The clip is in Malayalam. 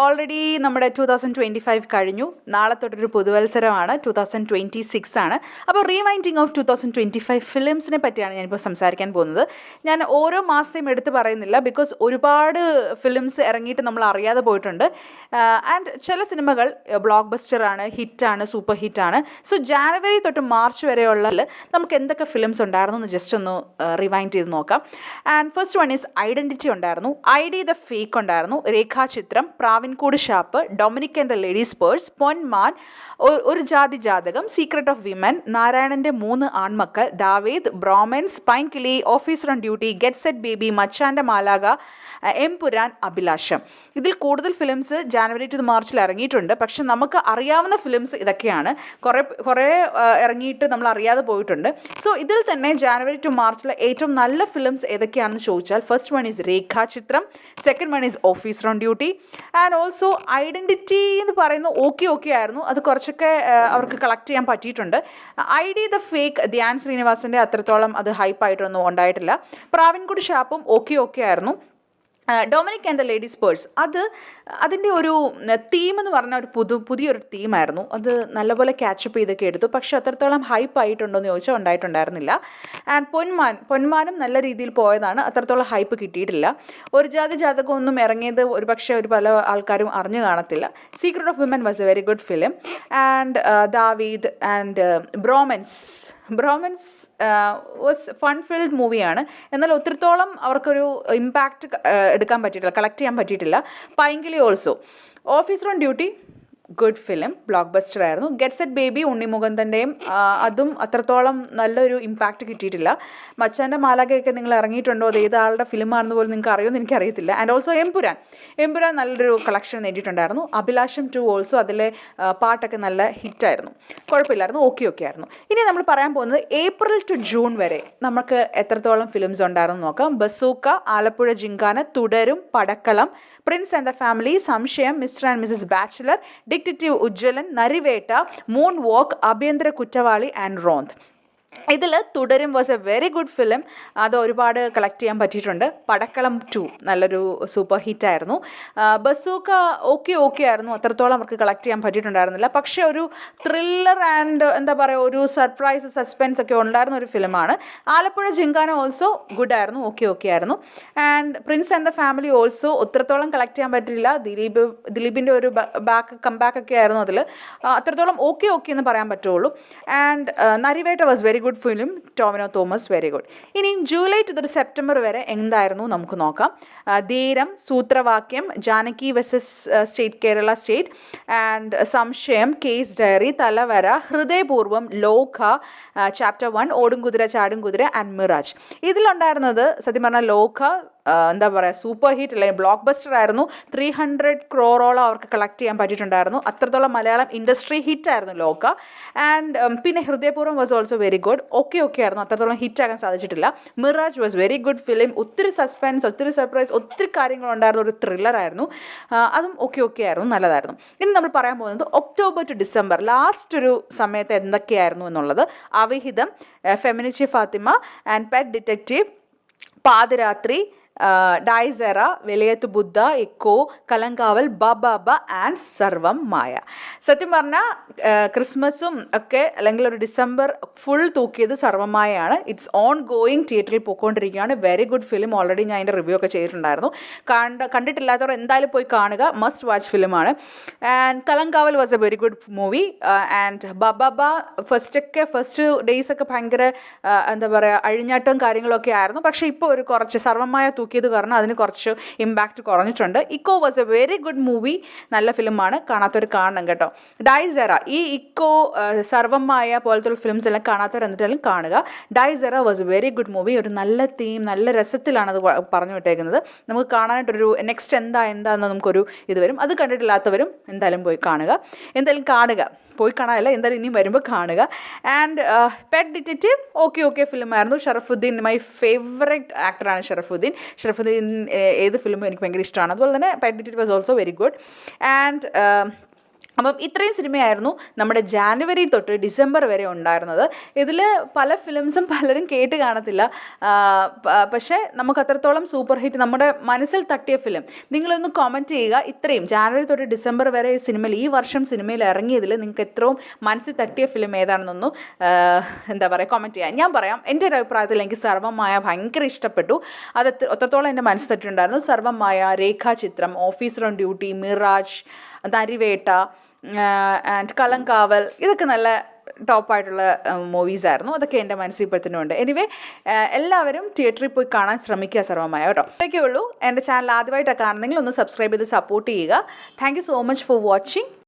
ഓൾറെഡി നമ്മുടെ ടു തൗസൻഡ് ട്വന്റി ഫൈവ് കഴിഞ്ഞു. നാളെ തൊട്ടൊരു പുതുവത്സരമാണ് ടു തൗസൻഡ് ട്വന്റി സിക്സ് ആണ്. അപ്പോൾ reminding of two thousand twenty five ഫിലിംസിനെ പറ്റിയാണ് ഞാനിപ്പോൾ സംസാരിക്കാൻ പോകുന്നത്. ഞാൻ ഓരോ മാസത്തെയും എടുത്ത് പറയുന്നില്ല ബിക്കോസ് ഒരുപാട് ഫിലിംസ് ഇറങ്ങിയിട്ട് നമ്മൾ അറിയാതെ പോയിട്ടുണ്ട്. ആൻഡ് ചില സിനിമകൾ ബ്ലോക്ക് ബസ്റ്ററാണ് ഹിറ്റാണ് സൂപ്പർ ഹിറ്റാണ് സോ ജാനുവരി തൊട്ട് മാർച്ച് വരെയുള്ള നമുക്ക് എന്തൊക്കെ ഫിലിംസ് ഉണ്ടായിരുന്നു എന്ന് ജസ്റ്റ് ഒന്ന് റിവൈൻഡ് ചെയ്ത് നോക്കാം. And first one is identity ഉണ്ടായിരുന്നു. ഐ ഡി ദ ഫേക്ക് ഉണ്ടായിരുന്നു. Rekhachithram Pravinkoodu Shappu Dominic and the ladies purse Ponman Oru Jathi Jathakam secret of women നാരായണന്റെ മൂന്ന് ആൺമക്കൾ Daveed bromance Painkili officer on duty get set baby മച്ചാന്റെ മാലാക എം പുരാൻ അഭിലാഷം. ഇതിൽ കൂടുതൽ ഫിലിംസ് ജാനുവരി ടു മാർച്ചിൽ ഇറങ്ങിയിട്ടുണ്ട്. പക്ഷെ നമുക്ക് അറിയാവുന്ന ഫിലിംസ് ഇതൊക്കെയാണ്. കുറേ കുറേ ഇറങ്ങിയിട്ട് നമ്മൾ അറിയാതെ പോയിട്ടുണ്ട്. സോ ഇതിൽ തന്നെ ജാനുവരി ടു മാർച്ചിലെ ഏറ്റവും നല്ല ഫിലിംസ് ഏതൊക്കെയാണെന്ന് ചോദിച്ചാൽ first one is Rekhachithram second one is officer on duty and also identity എന്ന് പറയുന്നത് ഓക്കെ ഓക്കെ ആയിരുന്നു. അത് കുറച്ചൊക്കെ അവർക്ക് കളക്ട് ചെയ്യാൻ പറ്റിയിട്ടുണ്ട്. I D the fake Dhyan ശ്രീനിവാസിന്റെ അത്രത്തോളം അത് ഹൈപ്പായിട്ടൊന്നും ഉണ്ടായിട്ടില്ല. പ്രാവിൻകുടി ഷാപ്പും ഓക്കെ ഓക്കെ ആയിരുന്നു. Dominic and the ladies purse അത് അതിന്റെ ഒരു തീം എന്ന് പറഞ്ഞ ഒരു പുതു പുതിയൊരു തീമായിരുന്നു അത് നല്ലപോലെ ക്യാച്ചപ്പ് ചെയ്തൊക്കെ എടുത്തു. പക്ഷേ അത്രത്തോളം ഹൈപ്പ് ആയിട്ടുണ്ടോ എന്ന് ചോദിച്ചാൽ ഉണ്ടായിട്ടുണ്ടായിരുന്നില്ല. ആൻഡ് പൊന്മാൻ പൊന്മാനും നല്ല രീതിയിൽ പോയതാണ്. അത്രത്തോളം ഹൈപ്പ് കിട്ടിയിട്ടില്ല. ഒരു ജാതി ജാതകം ഒന്നും ഇറങ്ങിയത് ഒരു പക്ഷേ ഒരു പല ആൾക്കാരും അറിഞ്ഞു കാണത്തില്ല. Secret of women was a very good film and Daveed and bromance bromance was fun filled മൂവിയാണ് എന്നാൽ ഒത്തിരിത്തോളം അവർക്കൊരു ഇമ്പാക്റ്റ് എടുക്കാൻ പറ്റിയിട്ടില്ല കളക്ട് ചെയ്യാൻ പറ്റിയിട്ടില്ല. Painkili also officer on duty good film blockbuster ആയിരുന്നു ഗെറ്റ് സെറ്റ് ബേബി ഉണ്ണിമുകുന്ദന്റെയും അതും അത്രത്തോളം നല്ലൊരു ഇമ്പാക്റ്റ് കിട്ടിയിട്ടില്ല. മച്ചാന്റെ മാലാഖയൊക്കെ നിങ്ങൾ ഇറങ്ങിയിട്ടുണ്ടോ? അത് ഏത് ആളുടെ ഫിലിമാണെന്ന് പോലും നിങ്ങൾക്ക് അറിയുമെന്ന് എനിക്കറിയത്തില്ല. And also Empuraan. എംപുരാൻ നല്ലൊരു കളക്ഷൻ നേടിയിട്ടുണ്ടായിരുന്നു. അഭിലാഷം ടു ഓൾസോ അതിലെ പാട്ടൊക്കെ നല്ല ഹിറ്റായിരുന്നു കുഴപ്പമില്ലായിരുന്നു. ഓക്കെ ഓക്കെ ആയിരുന്നു. ഇനി നമ്മൾ പറയാൻ പോകുന്നത് ഏപ്രിൽ ടു ജൂൺ വരെ നമുക്ക് എത്രത്തോളം ഫിലിംസ് ഉണ്ടായിരുന്നു നോക്കാം. Bazooka Alappuzha Gymkhana Thudarum Padakkalam prince and the family Samshayam Mr and Mrs bachelor detective Ujjwalan Narivetta moonwalk Abhyanthara Kuttavali and Ronth ഇതിൽ Thudarum was a very good film അത് ഒരുപാട് കളക്ട് ചെയ്യാൻ പറ്റിയിട്ടുണ്ട്. പടക്കളം ടു നല്ലൊരു സൂപ്പർ ഹിറ്റ് ആയിരുന്നു. ആ, ബസൂക്ക ഓക്കെ ഓക്കെ ആയിരുന്നു. അത്രത്തോളം അവർക്ക് കളക്ട് ചെയ്യാൻ പറ്റിയിട്ടുണ്ടായിരുന്നില്ല. പക്ഷേ ഒരു ത്രില്ലർ ആൻഡ് എന്താ പറയുക ഒരു സർപ്രൈസ് സസ്പെൻസ് ഒക്കെ ഉണ്ടായിരുന്ന ഒരു ഫിലിമാണ് ആലപ്പുഴ ജിങ്കാന ഓൾസോ ഗുഡ് ആയിരുന്നു. ഓക്കെ ഓക്കെ ആയിരുന്നു. And prince and the family also ഒത്രത്തോളം collect ചെയ്യാൻ പറ്റില്ല ദിലീപ് ദിലീപിന്റെ ഒരു ബാക്ക് കംബാക്ക് ഒക്കെ ആയിരുന്നു അതിൽ അത്രത്തോളം ഓക്കെ ഓക്കെ എന്ന് പറയാൻ പറ്റുള്ളൂ. And Narivetta was very good film Tovino Thomas very good ഇനി ജൂലൈ ടു സെപ്റ്റംബർ വരെ എന്തായിരുന്നു നമുക്ക് നോക്കാം. Dheeram Soothravakyam Janaki versus state Kerala state and Samshayam case diary Thalavara Hridayapoorvam Lokah chapter one ഓടും കുതിര ചാടും കുതിര ആൻഡ് മിറാജ് ഇതിലുണ്ടായിരുന്നത് സത്യം പറഞ്ഞാൽ ലോക എന്താ പറയുക സൂപ്പർ ഹിറ്റ് അല്ലെങ്കിൽ ബ്ലോക്ക് ബസ്റ്റർ ആയിരുന്നു. ത്രീ ഹൺഡ്രഡ് ക്രോറോളം അവർക്ക് കളക്ട് ചെയ്യാൻ പറ്റിയിട്ടുണ്ടായിരുന്നു. അത്രത്തോളം മലയാളം ഇൻഡസ്ട്രി ഹിറ്റ് ആയിരുന്നു ലോക്ക ആൻഡ് പിന്നെ Hridayapoorvam was also very good okay okay ആയിരുന്നു. അത്രത്തോളം ഹിറ്റ് ആകാൻ സാധിച്ചിട്ടില്ല. Mirage was very good film ഒത്തിരി സസ്പെൻസ് ഒത്തിരി സർപ്രൈസ് ഒത്തിരി കാര്യങ്ങളുണ്ടായിരുന്ന ഒരു ത്രില്ലർ ആയിരുന്നു. അതും ഓക്കെ ഓക്കെ ആയിരുന്നു. നല്ലതായിരുന്നു. ഇനി നമ്മൾ പറയാൻ പോകുന്നത് ഒക്ടോബർ ടു ഡിസംബർ ലാസ്റ്റ് ഒരു സമയത്ത് എന്തൊക്കെയായിരുന്നു എന്നുള്ളത്. Avihitham Feminichi Fathima and pet detective Pathirathri dies irae Veliyath Buddha echo കലങ്കാവൽ ബബബ and സർവം മായ. സത്യം പറഞ്ഞാൽ ക്രിസ്മസും ഒക്കെ അല്ലെങ്കിൽ ഒരു ഡിസംബർ ഫുൾ തൂക്കിയത് സർവമായാണ് ഇറ്റ്സ് ഓൺ ഗോയിങ് തിയേറ്ററിൽ പോയിക്കൊണ്ടിരിക്കുകയാണ്. വെരി ഗുഡ് ഫിലിം ഓൾറെഡി ഞാൻ അതിന്റെ റിവ്യൂ ഒക്കെ ചെയ്തിട്ടുണ്ടായിരുന്നു. കണ്ട കണ്ടിട്ടില്ലാത്തവർ എന്തായാലും പോയി കാണുക. മസ്റ്റ് വാച്ച് ഫിലിമാണ് and Kalamkaval was a very good movie and ബബബ ഫസ്റ്റൊക്കെ ഫസ്റ്റ് ഡേയ്സ് ഒക്കെ ഭയങ്കര എന്താ പറയുക അഴിഞ്ഞാട്ടവും കാര്യങ്ങളൊക്കെ ആയിരുന്നു. പക്ഷേ ഇപ്പോൾ ഒരു കുറച്ച് സർവമായ തൂക്കിയത് കാരണം അതിന് കുറച്ച് ഇമ്പാക്റ്റ് കുറഞ്ഞിട്ടുണ്ട്. Eko was a very good movie നല്ല ഫിലിമാണ് കാണാത്തവർ കാണണം കേട്ടോ. ഡൈസെറ ഈ ഇക്കോ സർവമായ പോലത്തുള്ള ഫിലിംസ് എല്ലാം കാണാത്തവർ എന്നിട്ടാലും കാണുക. Dies Irae was a very good movie ഒരു നല്ല തീം നല്ല രസത്തിലാണ് അത് പറഞ്ഞു വിട്ടേക്കുന്നത്. നമുക്ക് കാണാനായിട്ടൊരു നെക്സ്റ്റ് എന്താ എന്താന്ന് നമുക്കൊരു ഇത് വരും. അത് കണ്ടിട്ടില്ലാത്തവരും എന്തായാലും പോയി കാണുക. എന്തായാലും കാണുക. പോയി കാണാനല്ല എന്തായാലും ഇനിയും വരുമ്പോൾ കാണുക. And pet detective okay okay ഫിലിമായിരുന്നു Sharafudheen my favourite ആക്ടറാണ് ഷറഫുദ്ദീൻ. ഷറഫുദ്ദീൻ ഏത് ഫിലിമും എനിക്ക് ഭയങ്കര ഇഷ്ടമാണ് അതുപോലെ തന്നെ pet it was also very good and അപ്പം ഇത്രയും സിനിമയായിരുന്നു നമ്മുടെ ജാനുവരി തൊട്ട് ഡിസംബർ വരെ ഉണ്ടായിരുന്നത്. ഇതിൽ പല ഫിലിംസും പലരും കേട്ട് കാണത്തില്ല. പക്ഷേ നമുക്ക് അത്രത്തോളം സൂപ്പർ ഹിറ്റ് നമ്മുടെ മനസ്സിൽ തട്ടിയ ഫിലിം. നിങ്ങളൊന്ന് കമന്റ് ചെയ്യുക. ഇത്രയും ജാനുവരി തൊട്ട് ഡിസംബർ വരെ സിനിമയിൽ ഈ വർഷം സിനിമയിൽ ഇറങ്ങിയതിൽ നിങ്ങൾക്ക് എത്രയും മനസ്സിൽ തട്ടിയ ഫിലിം ഏതാണെന്നൊന്നും എന്താ പറയുക കമന്റ് ചെയ്യാം. ഞാൻ പറയാം എന്റെ ഒരു അഭിപ്രായത്തിൽ എനിക്ക് സർവമായ ഭയങ്കര ഇഷ്ടപ്പെട്ടു. അത് എത്ര- എത്രത്തോളം എന്റെ മനസ്സിൽ തട്ടിയിട്ടുണ്ടായിരുന്നു. Sarvam Maya Rekhachithram officer on duty mirage Narivetta and Kalamkaval ഇതൊക്കെ നല്ല ടോപ്പായിട്ടുള്ള മൂവീസ് ആയിരുന്നു. അതൊക്കെ എന്റെ മനസ്സിൽ ഇപ്പോഴത്തേനും ഉണ്ട്. എനിവേ എല്ലാവരും തിയേറ്ററിൽ പോയി കാണാൻ ശ്രമിക്കുക സർവമായ കേട്ടോ. ഇത്രയൊക്കെ എന്റെ ചാനൽ ആദ്യമായിട്ടൊക്കെ കാണുന്നെങ്കിൽ ഒന്ന് സബ്സ്ക്രൈബ് ചെയ്ത് സപ്പോർട്ട് ചെയ്യുക. Thank so much for watching